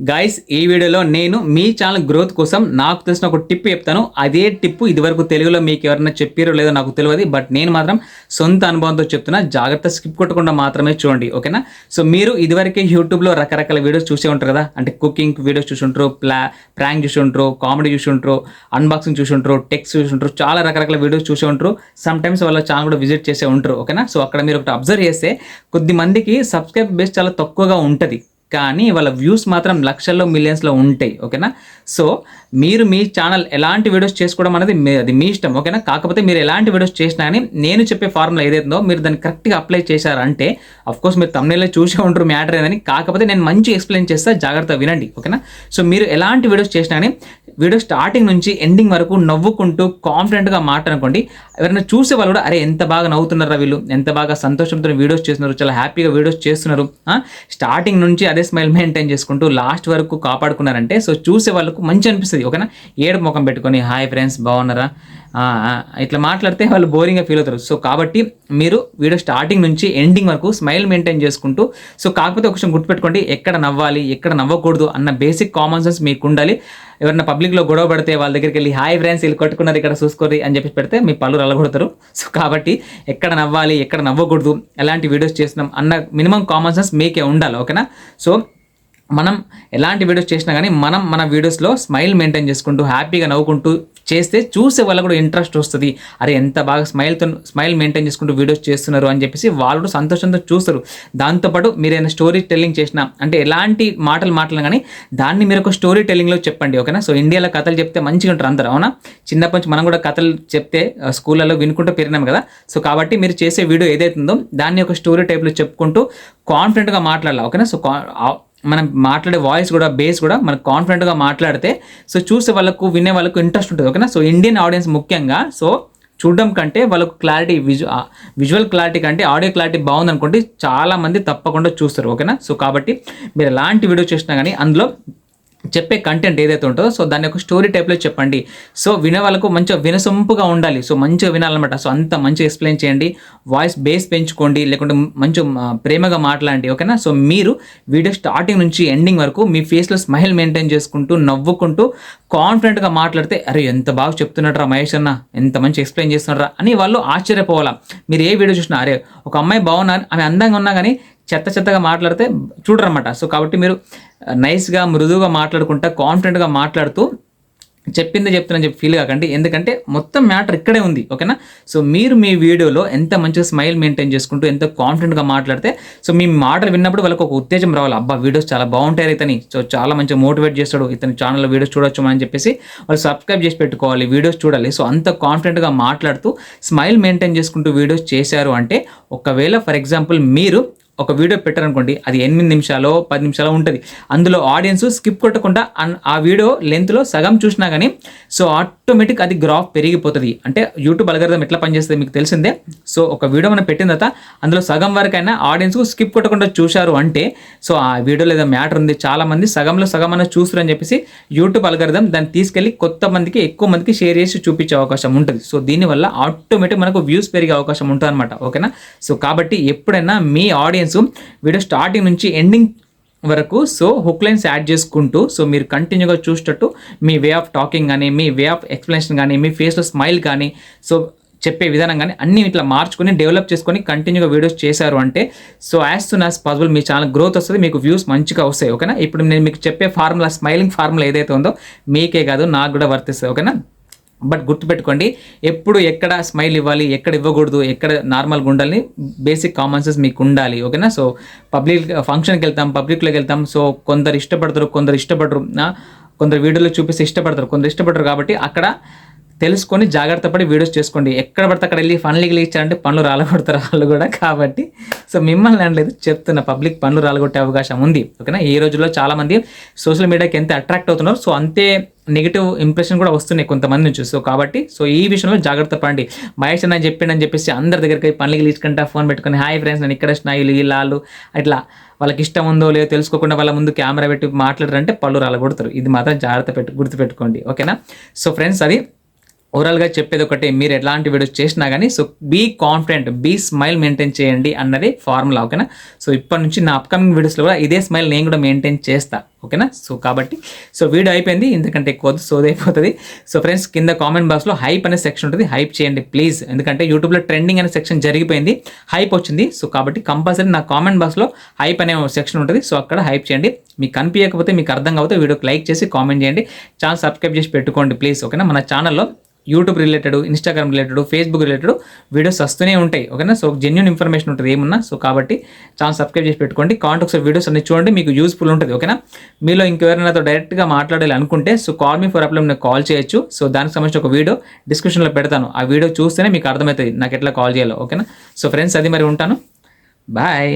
Guys ఈ వీడియోలో నేను మీ ఛానల్ గ్రోత్ కోసం నాకు తెలిసిన ఒక టిప్ చెప్తాను. అదే టిప్ ఇదివరకు తెలుగులో మీకు ఎవరైనా చెప్పారో లేదో నాకు తెలియదు. బట్ నేను మాత్రం సొంత అనుభవంతో చెప్తున్నా. జాగ్రత్త స్కిప్ కొట్టకుండా మాత్రమే చూడండి. ఓకేనా సో మీరు ఇదివరకే యూట్యూబ్లో రకరకాల వీడియోస్ చూసే ఉంటారు కదా? అంటే కుకింగ్ వీడియోస్ చూసి ఉంటారు ప్లా ప్రాంక్ చూసి ఉంటారు కామెడీ చూసి ఉంటారు అన్బాక్సింగ్ చూసి ఉంటారు టెక్స్ చూసి ఉంటారు చాలా రకరకాల వీడియోస్ చూసి ఉంటారు. సమ్ టైమ్స్ వాళ్ళ ఛానల్ కూడా విజిట్ చేసే ఉంటారు. ఓకేనా సో అక్కడ మీరు ఒకటి అబ్జర్వ్ చేస్తే కొద్ది మందికి సబ్స్క్రైబ్ బేస్ చాలా తక్కువగా ఉంటుంది. కానీ వాళ్ళ వ్యూస్ మాత్రం లక్షల్లో మిలియన్స్లో ఉంటాయి ఓకేనా? సో మీరు మీ ఛానల్ ఎలాంటి వీడియోస్ చేసుకోవడం అనేది మీ- అది మీ ఇష్టం ఓకేనా? కాకపోతే మీరు ఎలాంటి వీడియోస్ చేసినా కానీ నేను చెప్పే ఫార్ములా ఏదైతుందో మీరు దాన్ని కరెక్ట్గా అప్లై చేశారంటే అఫ్ కోర్స్ మీరు తమిళలో చూసే ఉంటారు మ్యాటర్ ఏదని కాకపోతే నేను మంచి ఎక్స్ప్లెయిన్ చేస్తా జాగ్రత్త వినండి ఓకేనా? సో మీరు ఎలాంటి వీడియోస్ చేసినా కానీ వీడియో స్టార్టింగ్ నుంచి ఎండింగ్ వరకు నవ్వుకుంటూ కాన్ఫిడెంట్గా మాట్లాడుకోండి. ఎవరైనా చూసే వాళ్ళు కూడా అరే ఎంత బాగా నవ్వుతున్నారా వీళ్ళు ఎంత బాగా సంతోషంతో వీడియోస్ చేస్తున్నారు చాలా హ్యాపీగా వీడియోస్ చేస్తున్నారు స్టార్టింగ్ నుంచి అదే స్మైల్ మెయింటైన్ చేసుకుంటూ లాస్ట్ వరకు కాపాడుకున్నారంటే సో చూసే వాళ్ళకు మంచి అనిపిస్తుంది ఓకేనా? ఏడు ముఖం పెట్టుకొని హాయ్ ఫ్రెండ్స్ బాగున్నారా? ఇట్లా మాట్లాడితే వాళ్ళు బోరింగ్గా ఫీల్ అవుతారు. సో కాబట్టి మీరు వీడియో స్టార్టింగ్ నుంచి ఎండింగ్ వరకు స్మైల్ మెయింటైన్ చేసుకుంటూ సో కాకపోతే ఒక విషయం గుర్తుపెట్టుకోండి ఎక్కడ నవ్వాలి ఎక్కడ నవ్వకూడదు అన్న బేసిక్ కామన్ సెన్స్ మీకు ఉండాలి. ఎవరైనా పబ్లిక్లో గొడవ పడితే వాళ్ళ దగ్గరికి వెళ్ళి హాయ్ ఫ్రెండ్స్ వీళ్ళు కొట్టుకున్నారు ఇక్కడ చూసుకోరు అని చెప్పి పెడితే మీ పళ్ళు రలగొడతారు. సో కాబట్టి ఎక్కడ నవ్వాలి ఎక్కడ నవ్వకూడదు ఎలాంటి వీడియోస్ చేస్తున్నాం అన్న మినిమం కామన్ సెన్స్ మీకే ఉండాలి ఓకేనా? సో మనం ఎలాంటి వీడియోస్ చేసినా కానీ మనం మన వీడియోస్లో స్మైల్ మెయింటైన్ చేసుకుంటూ హ్యాపీగా నవ్వుకుంటూ చేస్తే చూసే వాళ్ళకు కూడా ఇంట్రెస్ట్ వస్తుంది. అరే ఎంత బాగా స్మైల్తో స్మైల్ మెయింటైన్ చేసుకుంటూ వీడియోస్ చేస్తున్నారు అని చెప్పేసి వాళ్ళు కూడా సంతోషంతో చూస్తారు. దాంతోపాటు మీరు ఏదైనా స్టోరీ టెల్లింగ్ చేసినా అంటే ఎలాంటి మాటలు మాటలు కానీ దాన్ని మీరు ఒక స్టోరీ టెల్లింగ్లో చెప్పండి ఓకేనా? సో ఇండియాలో కథలు చెప్తే మంచిగా ఉంటారు అందరూ అవునా? చిన్నప్పటి నుంచి మనం కూడా కథలు చెప్తే స్కూళ్ళలో వినుకుంటూ పెరిగినాం కదా. సో కాబట్టి మీరు చేసే వీడియో ఏదైతుందో దాన్ని ఒక స్టోరీ టైప్లో చెప్పుకుంటూ కాన్ఫిడెంట్గా మాట్లాడాలి ఓకేనా? సో కా- మనం మాట్లాడే వాయిస్ కూడా బేస్ కూడా మనకు కాన్ఫిడెంట్గా మాట్లాడితే సో చూసే వాళ్ళకు వినే వాళ్ళకు ఇంట్రెస్ట్ ఉంటుంది ఓకేనా సో ఇండియన్ ఆడియన్స్ ముఖ్యంగా సో చూడడం కంటే వాళ్ళకు క్లారిటీ విజు విజువల్ క్లారిటీ కంటే ఆడియో క్లారిటీ బాగుంది చాలామంది తప్పకుండా చూస్తారు ఓకేనా సో కాబట్టి మీరు ఎలాంటి వీడియో చేసినా కానీ అందులో చెప్పే కంటెంట్ ఏదైతే ఉంటుందో సో దాన్ని ఒక స్టోరీ టైప్లో చెప్పండి. సో వినే వాళ్ళకు మంచిగా వినసొంపుగా ఉండాలి. సో మంచిగా వినాలన్నమాట. సో అంత మంచిగా ఎక్స్ప్లెయిన్ చేయండి. వాయిస్ బేస్ పెంచుకోండి. లేకుంటే మంచిగా ప్రేమగా మాట్లాడండి. ఓకేనా? సో మీరు వీడియో స్టార్టింగ్ నుంచి ఎండింగ్ వరకు మీ ఫేస్లో స్మైల్ మెయింటైన్ చేసుకుంటూ నవ్వుకుంటూ కాన్ఫిడెంట్గా మాట్లాడితే అరే ఎంత బాగా చెప్తున్నట్రా మహేష్ అన్న. ఎంత మంచి ఎక్స్ప్లెయిన్ చేస్తున్నారా అని వాళ్ళు ఆశ్చర్యపోవాలా. మీరు ఏ వీడియో చూసినా అరే ఒక అమ్మాయి బాగున్నారు ఆమె అందంగా ఉన్నా కానీ చెత్త చెత్తగా మాట్లాడితే చూడరన్నమాట. సో కాబట్టి మీరు నైస్గా మృదువుగా మాట్లాడుకుంటా కాన్ఫిడెంట్గా మాట్లాడుతూ చెప్పిందే చెప్తున్నా చెప్పి ఫీల్ కాకండి. ఎందుకంటే మొత్తం మ్యాటర్ ఇక్కడే ఉంది ఓకేనా? సో మీరు మీ వీడియోలో ఎంత మంచిగా స్మైల్ మెయింటైన్ చేసుకుంటూ ఎంత కాన్ఫిడెంట్గా మాట్లాడితే సో మీ మాటలు విన్నప్పుడు వాళ్ళకి ఒక ఉత్తేజం రావాలి. అబ్బా వీడియోస్ చాలా బాగుంటాయి ఇతని. సో చాలా మంచిగా మోటివేట్ చేస్తాడు. ఇతని ఛానల్లో వీడియోస్ చూడొచ్చు అని చెప్పేసి వాళ్ళు సబ్స్క్రైబ్ చేసి పెట్టుకోవాలి వీడియోస్ చూడాలి. సో అంత కాన్ఫిడెంట్గా మాట్లాడుతూ స్మైల్ మెయింటైన్ చేసుకుంటూ వీడియోస్ చేశారు అంటే ఒకవేళ ఫర్ ఎగ్జాంపుల్ మీరు ఒక వీడియో పెట్టారనుకోండి అది ఎనిమిది నిమిషాలు పది నిమిషాలు ఉంటుంది. అందులో ఆడియన్స్ స్కిప్ కొట్టకుండా అన్- ఆ వీడియో లెంత్లో సగం చూసినా కానీ సో ఆటోమేటిక్ అది గ్రాఫ్ పెరిగిపోతుంది. అంటే యూట్యూబ్ అలగర్థం ఎట్లా పనిచేస్తుంది మీకు తెలిసిందే? సో ఒక వీడియో మనం పెట్టిన తర్వాత అందులో సగం వరకైనా ఆడియన్స్కు స్కిప్ కొట్టకుండా చూశారు అంటే సో ఆ వీడియోలో ఏదో మ్యాటర్ ఉంది చాలామంది సగంలో సగం అన్న చూస్తారు అని చెప్పేసి యూట్యూబ్ అలగర్థం దాన్ని తీసుకెళ్ళి కొత్త మందికి ఎక్కువ మందికి షేర్ చేసి చూపించే అవకాశం ఉంటుంది. సో దీనివల్ల ఆటోమేటిక్ మనకు వ్యూస్ పెరిగే అవకాశం ఉంటుంది అనమాట ఓకేనా? సో కాబట్టి ఎప్పుడైనా మీ ఆడియన్స్ వీడియో స్టార్టింగ్ నుంచి ఎండింగ్ వరకు సో హుక్ లైన్స్ యాడ్ చేసుకుంటూ సో మీరు కంటిన్యూగా చూసేటట్టు మీ వే ఆఫ్ టాకింగ్ కానీ మీ వే ఆఫ్ ఎక్స్ప్లెనేషన్ కానీ మీ ఫేస్లో స్మైల్ కానీ సో చెప్పే విధానం కానీ అన్ని ఇట్లా మార్చుకొని డెవలప్ చేసుకొని కంటిన్యూగా వీడియోస్ చేశారు అంటే so as soon as possible మీ ఛానల్ గ్రోత్ వస్తుంది మీకు వ్యూస్ మంచిగా వస్తాయి ఓకేనా ఇప్పుడు నేను మీకు చెప్పే ఫార్ములా స్మైలింగ్ ఫార్ములా ఏదైతే ఉందో మీకే కాదు నాకు కూడా వర్తిస్తుంది ఓకేనా బట్ గుర్తుపెట్టుకోండి ఎప్పుడు ఎక్కడ స్మైల్ ఇవ్వాలి ఎక్కడ ఇవ్వకూడదు ఎక్కడ నార్మల్గా ఉండాలని బేసిక్ కామన్ సెన్స్ మీకు ఉండాలి ఓకేనా సో పబ్లిక్ ఫంక్షన్కి వెళ్తాం పబ్లిక్లోకి వెళ్తాం సో కొందరు ఇష్టపడతారు కొందరు ఇష్టపడరు కొందరు వీడియోలో చూపిస్తే ఇష్టపడతారు కొందరు ఇష్టపడరు కాబట్టి అక్కడ తెలుసుకొని జాగ్రత్త పడి వీడియోస్ చేసుకోండి. ఎక్కడ పడితే అక్కడ వెళ్ళి పనులు ఇచ్చారంటే పనులు రాలగొడతారు వాళ్ళు కూడా కాబట్టి. సో మిమ్మల్ని అనలేదు చెప్తున్న పబ్లిక్ పనులు రాలగొట్టే అవకాశం ఉంది ఓకేనా ఈ రోజుల్లో చాలామంది సోషల్ మీడియాకి ఎంత అట్రాక్ట్ అవుతున్నారు సో అంతే నెగిటివ్ ఇంప్రెషన్ కూడా వస్తున్నాయి కొంతమంది నుంచి. సో కాబట్టి సో ఈ విషయంలో జాగ్రత్త పడండి. మహేష్ అన్న చెప్పిండని చెప్పేసి అందరి దగ్గరికి పనులకి ఇచ్చుకుంటా ఫోన్ పెట్టుకొని హాయ్ ఫ్రెండ్స్ నేను ఇక్కడ వచ్చిన వీళ్ళు. అట్లా వాళ్ళకి ఇష్టం ఉందో లేదో తెలుసుకోకుండా వాళ్ళ ముందు కెమెరా పెట్టి మాట్లాడారంటే పళ్ళు రాలగొడతారు. ఇది మాత్రం జాగ్రత్త పెట్టు గుర్తుపెట్టుకోండి. ఓకేనా? సో ఫ్రెండ్స్ అది ఓవరాల్గా చెప్పేది ఒకటి మీరు ఎలాంటి వీడియోస్ చేసినా కానీ so be confident be smile maintain చేయండి అన్నది ఫార్ములా ఓకేనా? సో ఇప్పటి నుంచి నా అప్కమింగ్ వీడియోస్లో కూడా ఇదే స్మైల్ నేను కూడా మెయింటైన్ చేస్తా ఓకేనా? సో కాబట్టి సో వీడియో అయిపోయింది ఇంతకంటే ఎక్కువ సోది అయిపోతుంది. సో ఫ్రెండ్స్ కింద కామెంట్ బాక్స్లో హైప్ అనే సెక్షన్ ఉంటుంది హైప్ చేయండి ప్లీజ్ ఎందుకంటే యూట్యూబ్లో ట్రెండింగ్ అనే సెక్షన్ జరిగిపోయింది హైప్ వచ్చింది. సో కాబట్టి కంపల్సరీ నా కామెంట్ బాక్స్లో హైప్ అనే సెక్షన్ ఉంటుంది సో అక్కడ హైప్ చేయండి. మీకు కనిపించకపోతే మీకు అర్థం కాకపోతే వీడియోకి లైక్ చేసి కామెంట్ చేయండి. ఛానల్ సబ్స్క్రైబ్ చేసి పెట్టుకోండి ప్లీజ్ ఓకేనా? మన ఛానల్లో YouTube related Instagram related Facebook related videos వస్తూనే ఉంటాయి ఓకేనా? సో జెన్యున్ ఇన్ఫర్మేషన్ ఉంటుంది ఏమన్నా? సో కాబట్టి ఛానల్ సబ్స్క్రైబ్ చేసి పెట్టుకోండి. కాంటాక్ట్ ఒకసారి వీడియోస్ అన్ని చూడండి మీకు యూస్ఫుల్ ఉంటుంది ఓకేనా? మీలో ఇంకెవరైనా డైరెక్ట్గా మాట్లాడాలి అనుకుంటే so call me for apply నేను కాల్ చేయొచ్చు. సో దానికి సంబంధించిన ఒక వీడియో డిస్క్రిప్షన్లో పెడతాను. ఆ వీడియో చూస్తేనే మీకు అర్థమవుతుంది నాకు ఎట్లా కాల్ చేయాలో ఓకేనా? సో ఫ్రెండ్స్ అది మరి ఉంటాను. బాయ్